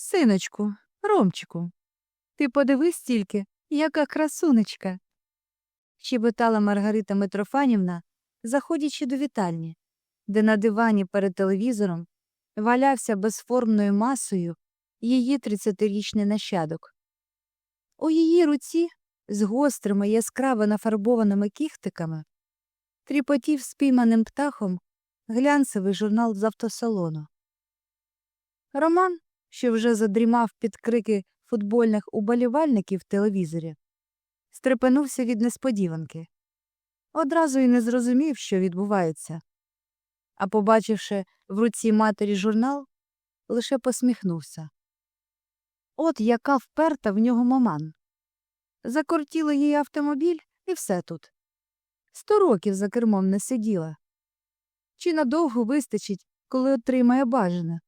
Синочку, Ромчику, ти подивись тільки, яка красунечка. щебетала Маргарита Митрофанівна, заходячи до вітальні, де на дивані перед телевізором валявся безформною масою її 30-річний нащадок. У її руці з гострими яскраво нафарбованими кіхтиками тріпотів спійманим птахом глянцевий журнал з автосалону. Роман, що вже задрімав під крики футбольних уболівальників в телевізорі, стрепенувся від несподіванки. Одразу й не зрозумів, що відбувається. А побачивши в руці матері журнал, лише посміхнувся. От яка вперта в нього маман. Закортіло їй автомобіль і все тут. Сто років за кермом не сиділа. Чи надовго вистачить, коли отримає бажане?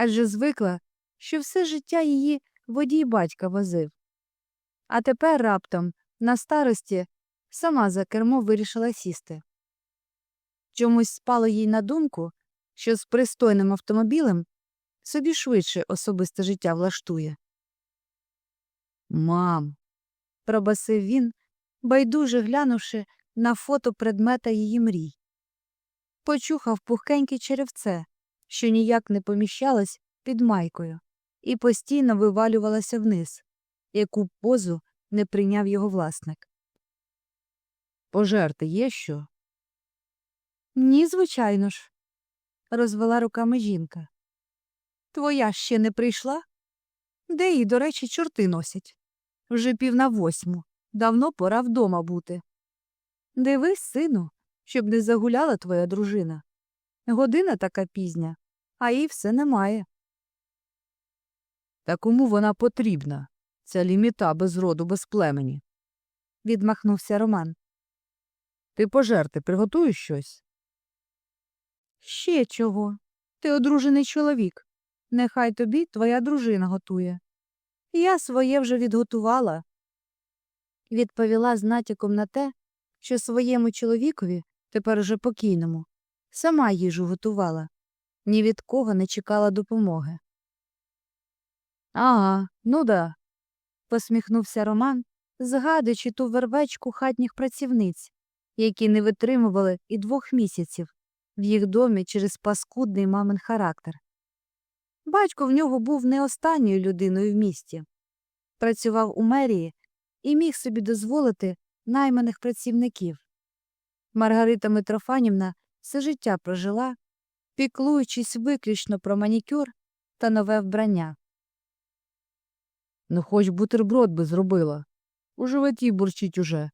Адже звикла, що все життя її водій батька возив. А тепер раптом, на старості, сама за кермо вирішила сісти. Чомусь спало їй на думку, що з пристойним автомобілем собі швидше особисте життя влаштує. Мам. пробасив він, байдуже глянувши на фото предмета її мрій. Почухав пухкеньке черевце, що ніяк не поміщалось під майкою, і постійно вивалювалася вниз, яку позу не прийняв його власник. Пожерти є що? Ні, звичайно ж, розвела руками жінка. Твоя ще не прийшла? Де її, до речі, чорти носять? Вже пів на восьму. Давно пора вдома бути. Дивись, сину, щоб не загуляла твоя дружина. Година така пізня, а їй все немає. Та кому вона потрібна, ця ліміта без роду, без племені? відмахнувся Роман. Ти пожерти приготуєш щось? Ще чого? Ти одружений чоловік. Нехай тобі твоя дружина готує. Я своє вже відготувала. Відповіла з натяком на те, що своєму чоловікові, тепер уже покійному, сама їжу готувала, ні від кого не чекала допомоги. Ага, ну да, посміхнувся Роман, згадуючи ту вервечку хатніх працівниць, які не витримували і двох місяців в їх домі через паскудний мамин характер. Батько в нього був не останньою людиною в місті. Працював у мерії і міг собі дозволити найманих працівників. Маргарита Митрофанівна все життя прожила, піклуючись виключно про манікюр та нове вбрання. Ну, хоч бутерброд би зробила. У животі бурчить уже.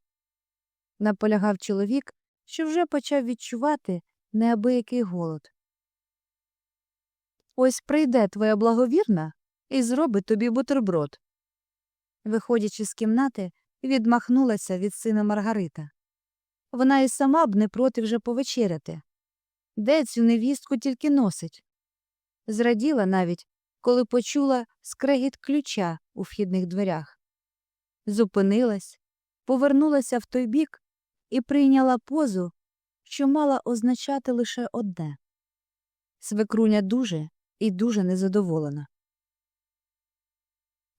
наполягав чоловік, що вже почав відчувати неабиякий голод. Ось прийде твоя благовірна і зробить тобі бутерброд. Виходячи з кімнати, відмахнулася від сина Маргарита. Вона і сама б не проти вже повечеряти. Де цю невістку тільки носить. Зраділа навіть, коли почула скрегіт ключа у вхідних дверях. Зупинилась, повернулася в той бік і прийняла позу, що мала означати лише одне свекруня дуже і дуже незадоволена.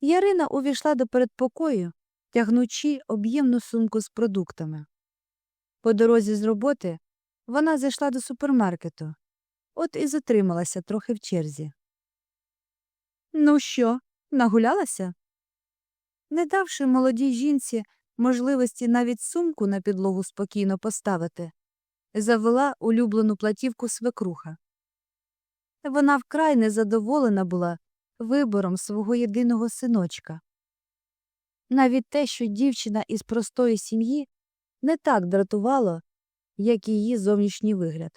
Ярина увійшла до передпокою, тягнучи об'ємну сумку з продуктами. По дорозі з роботи вона зайшла до супермаркету, от і затрималася трохи в черзі. Ну що, нагулялася? Не давши молодій жінці можливості навіть сумку на підлогу спокійно поставити, завела улюблену платівку свекруха. Вона вкрай незадоволена була вибором свого єдиного синочка. Навіть те, що дівчина із простої сім'ї не так дратувало, як її зовнішній вигляд.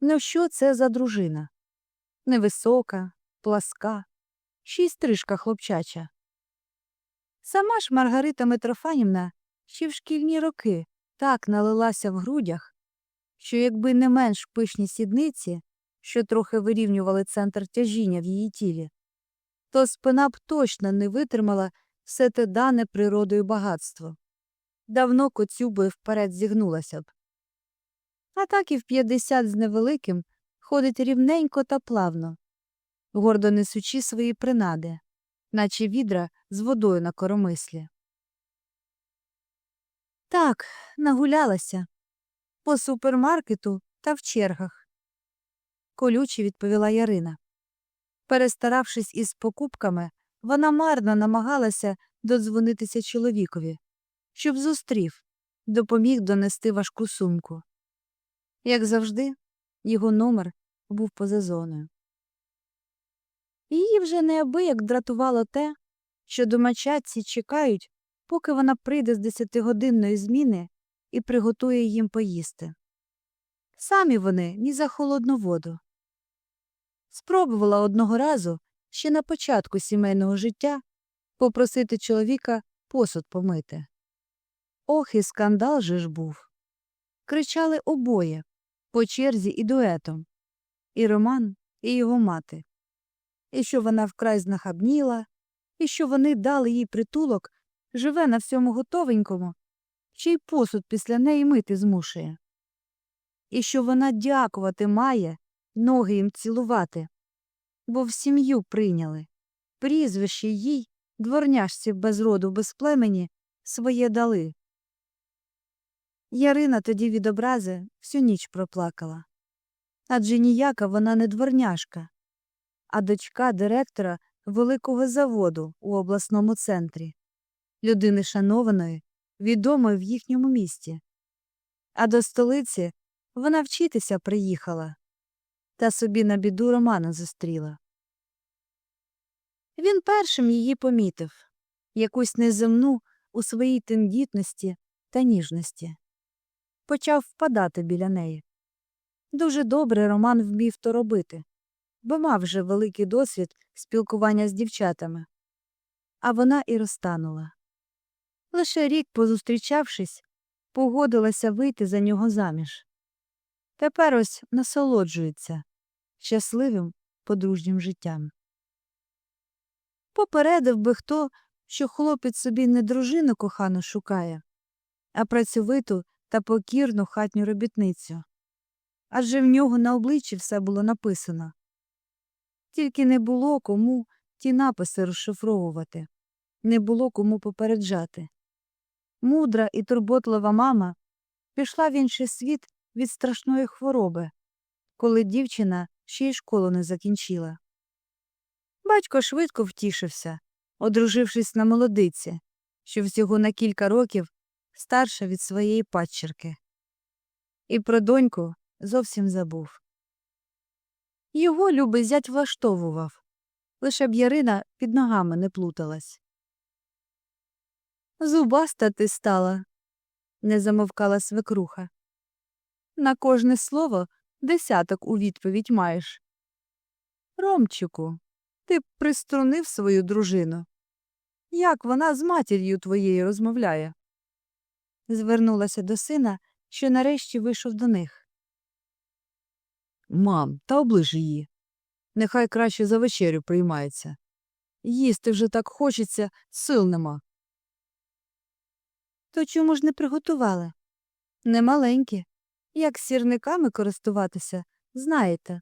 Ну що це за дружина? Невисока, пласка, ще й стрижка хлопчача. Сама ж Маргарита Митрофанівна ще в шкільні роки так налилася в грудях, що якби не менш пишні сідниці, що трохи вирівнювали центр тяжіння в її тілі, то спина б точно не витримала все те дане природою багатство. Давно коцюбою вперед зігнулася б. А так і в 50 з невеликим ходить рівненько та плавно, гордо несучи свої принади, наче відра з водою на коромислі. Так, нагулялася. По супермаркету та в чергах. Колюче відповіла Ярина. Перестаравшись із покупками, вона марно намагалася додзвонитися чоловікові, щоб зустрів, допоміг донести важку сумку. Як завжди, його номер був поза зоною. Її вже неабияк дратувало те, що домочадці чекають, поки вона прийде з десятигодинної зміни і приготує їм поїсти. Самі вони ні за холодну воду. Спробувала одного разу ще на початку сімейного життя попросити чоловіка посуд помити. Ох, і скандал же ж був. Кричали обоє по черзі і дуетом і Роман, і його мати. І що вона вкрай знахабніла, і що вони дали їй притулок, живе на всьому готовенькому, ще й посуд після неї мити змушує. І що вона дякувати має, ноги їм цілувати, бо в сім'ю прийняли. Прізвище їй, дворняжці без роду, без племені, своє дали. Ярина тоді від образи всю ніч проплакала. Адже ніяка вона не дворняжка, а дочка директора великого заводу у обласному центрі, людини шанованої, відомої в їхньому місті. А до столиці вона вчитися приїхала та собі на біду Романа зустріла. Він першим її помітив якусь неземну у своїй тендітності та ніжності. Почав впадати біля неї. Дуже добре Роман вмів то робити, бо мав вже великий досвід спілкування з дівчатами. А вона і розтанула. Лише рік, позустрічавшись, погодилася вийти за нього заміж. Тепер ось насолоджується щасливим подружнім життям. Попередив би хто, що хлопець собі не дружину кохану шукає, а працьовиту та покірну хатню робітницю. Адже в нього на обличчі все було написано. Тільки не було кому ті написи розшифровувати, не було кому попереджати. Мудра і турботлива мама пішла в інший світ від страшної хвороби, коли дівчина ще й школу не закінчила. Батько швидко втішився, одружившись на молодиці, що всього на кілька років старша від своєї падчерки. І про доньку зовсім забув. Його любий зять влаштовував, лише б Ярина під ногами не плуталась. Зубаста ти стала, не замовкала свекруха. На кожне слово десяток у відповідь маєш. Ромчику, ти б приструнив свою дружину. Як вона з матір'ю твоєю розмовляє? Звернулася до сина, що нарешті вийшов до них. Мам, та оближ її. Нехай краще за вечерю приймається. Їсти вже так хочеться, сил нема. То чому ж не приготували? Немаленькі. Як сірниками користуватися, знаєте,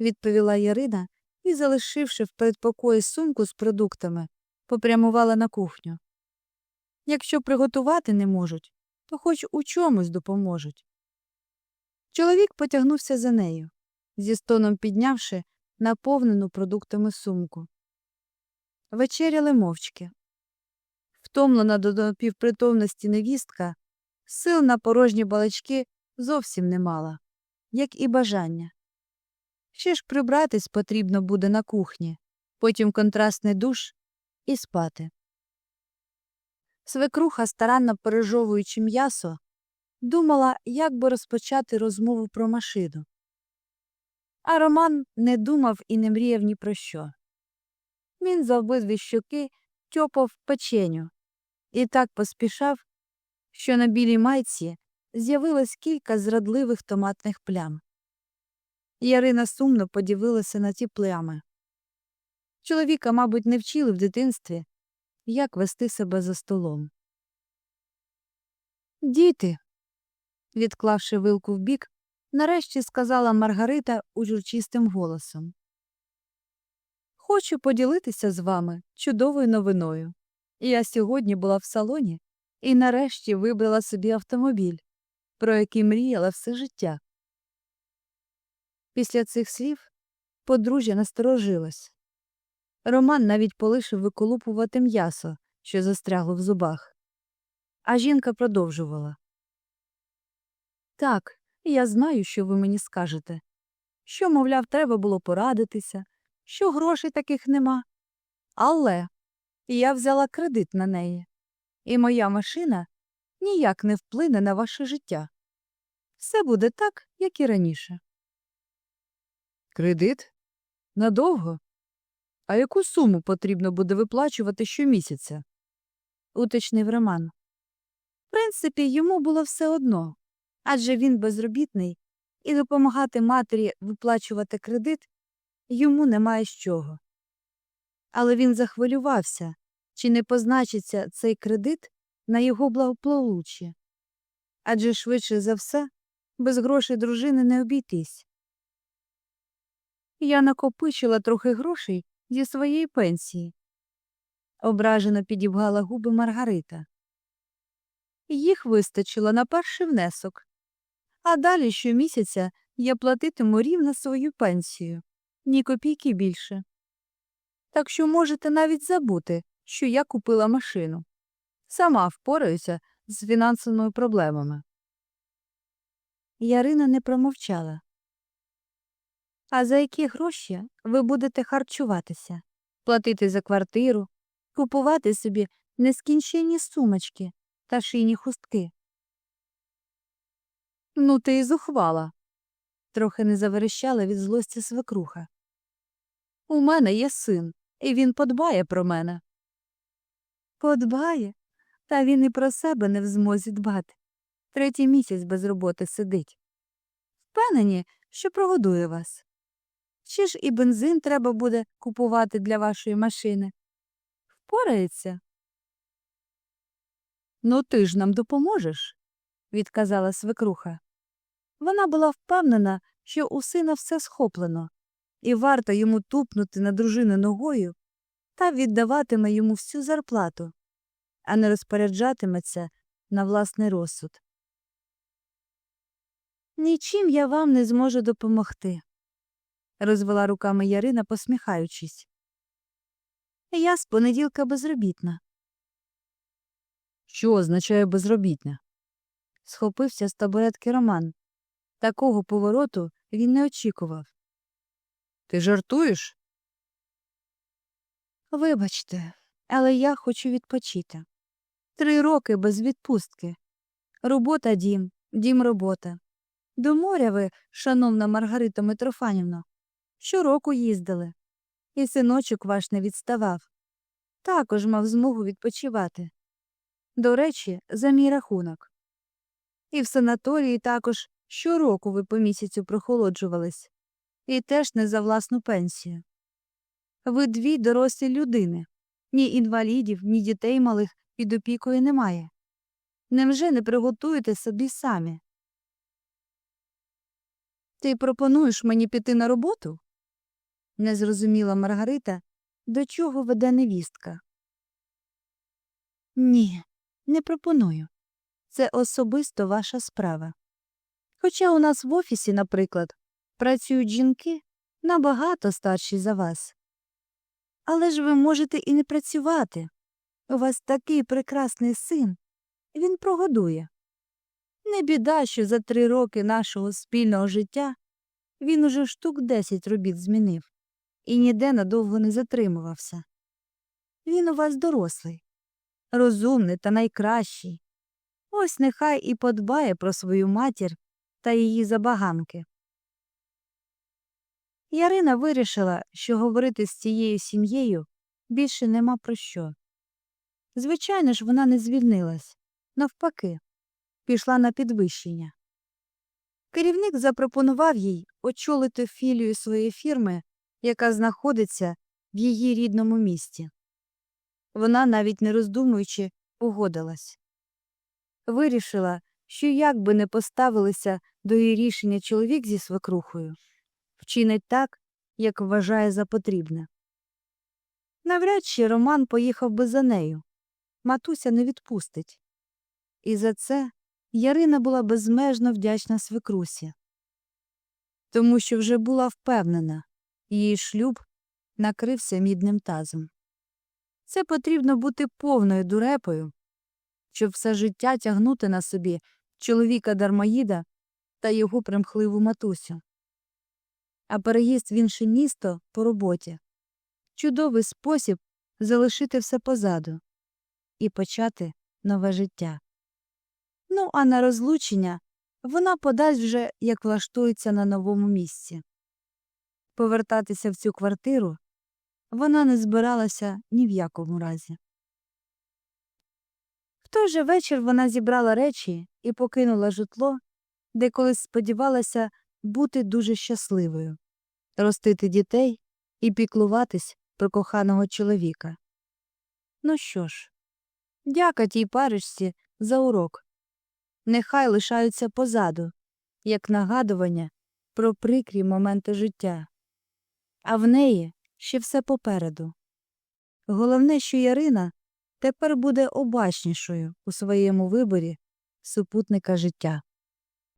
відповіла Ярина і, залишивши в передпокої сумку з продуктами, попрямувала на кухню. Якщо приготувати не можуть, то хоч у чомусь допоможуть. Чоловік потягнувся за нею, зі стоном піднявши наповнену продуктами сумку. Вечеряли мовчки. Втомлена до напівпритомності невістка, сил на порожні балачки зовсім не мала, як і бажання. Ще ж прибратись потрібно буде на кухні, потім контрастний душ і спати. Свекруха, старанно пережовуючи м'ясо, думала, як би розпочати розмову про машину. А Роман не думав і не мріяв ні про що. Він за обидві щоки тьопав печеню і так поспішав, що на білій майці з'явилось кілька зрадливих томатних плям. Ярина сумно подивилася на ті плями. Чоловіка, мабуть, не вчили в дитинстві, як вести себе за столом. Діти, відклавши вилку вбік, нарешті сказала Маргарита учурчистим голосом. Хочу поділитися з вами чудовою новиною. Я сьогодні була в салоні і нарешті вибрала собі автомобіль, про який мріяла все життя. Після цих слів подружжя насторожилось. Роман навіть полишив виколупувати м'ясо, що застрягло в зубах. А жінка продовжувала. Так, я знаю, що ви мені скажете. Що, мовляв, треба було порадитися, що грошей таких нема. Але я взяла кредит на неї, і моя машина ніяк не вплине на ваше життя. Все буде так, як і раніше. Кредит? Надовго? А яку суму потрібно буде виплачувати щомісяця? уточнив Роман. В принципі, йому було все одно, адже він безробітний, і допомагати матері виплачувати кредит йому немає з чого. Але він захвилювався, чи не позначиться цей кредит на його благополуччі. Адже швидше за все без грошей дружини не обійтись. Я накопичила трохи грошей зі своєї пенсії. Ображено підібгала губи Маргарита. Їх вистачило на перший внесок, а далі щомісяця я платитиму рівно свою пенсію, ні копійки більше. Так що можете навіть забути, що я купила машину. Сама впораюся з фінансовими проблемами. Ярина не промовчала. А за які гроші ви будете харчуватися, платити за квартиру, купувати собі нескінченні сумочки та шийні хустки? Ну, ти і зухвала, трохи не заверещала від злості свекруха. У мене є син, і він подбає про мене. Подбає, та він і про себе не в змозі дбати. Третій місяць без роботи сидить. Впевнені, що прогодує вас. Чи ж і бензин треба буде купувати для вашої машини? Впорається. Ну, ти ж нам допоможеш, відказала свекруха. Вона була впевнена, що у сина все схоплено, і варто йому тупнути на дружину ногою та віддаватиме йому всю зарплату, а не розпоряджатиметься на власний розсуд. Нічим я вам не зможу допомогти, розвела руками Ярина, посміхаючись. Я з понеділка безробітна. Що означає безробітня? схопився з табуретки Роман. Такого повороту він не очікував. Ти жартуєш? Вибачте, але я хочу відпочити. Три роки без відпустки. Робота дім, дім робота. До моря ви, шановна Маргарита Митрофанівна, щороку їздили. І синочок ваш не відставав. Також мав змогу відпочивати. До речі, за мій рахунок. І в санаторії також щороку ви по місяцю прохолоджувались. І теж не за власну пенсію. Ви дві дорослі людини. Ні інвалідів, ні дітей малих під опікою немає. Невже не приготуєте собі самі? Ти пропонуєш мені піти на роботу? Не зрозуміла Маргарита, до чого веде невістка. Ні, не пропоную. Це особисто ваша справа. Хоча у нас в офісі, наприклад, працюють жінки набагато старші за вас. Але ж ви можете і не працювати. У вас такий прекрасний син, він прогодує. Не біда, що за три роки нашого спільного життя він уже штук десять робіт змінив і ніде надовго не затримувався. Він у вас дорослий, розумний та найкращий. Ось нехай і подбає про свою матір та її забаганки. Ярина вирішила, що говорити з цією сім'єю більше нема про що. Звичайно ж, вона не звільнилась, навпаки, пішла на підвищення. Керівник запропонував їй очолити філію своєї фірми, яка знаходиться в її рідному місті. Вона, навіть не роздумуючи, погодилась. Вирішила, що як би не поставилися до її рішення чоловік зі свекрухою, вчинить так, як вважає за потрібне. Навряд чи Роман поїхав би за нею. Матуся не відпустить. І за це Ярина була безмежно вдячна свекрусі, тому що вже була впевнена, її шлюб накрився мідним тазом. Це потрібно бути повною дурепою, щоб все життя тягнути на собі чоловіка дармоїда та його примхливу матусю. А переїзд в інше місто по роботі чудовий спосіб залишити все позаду і почати нове життя. Ну, а на розлучення вона подасть вже, як влаштується на новому місці. Повертатися в цю квартиру вона не збиралася ні в якому разі. В той же вечір вона зібрала речі і покинула житло, де колись сподівалася бути дуже щасливою, ростити дітей і піклуватись про коханого чоловіка. Ну що ж, дяка тій парочці за урок. Нехай лишаються позаду, як нагадування про прикрі моменти життя. А в неї ще все попереду. Головне, що Ярина тепер буде обачнішою у своєму виборі супутника життя.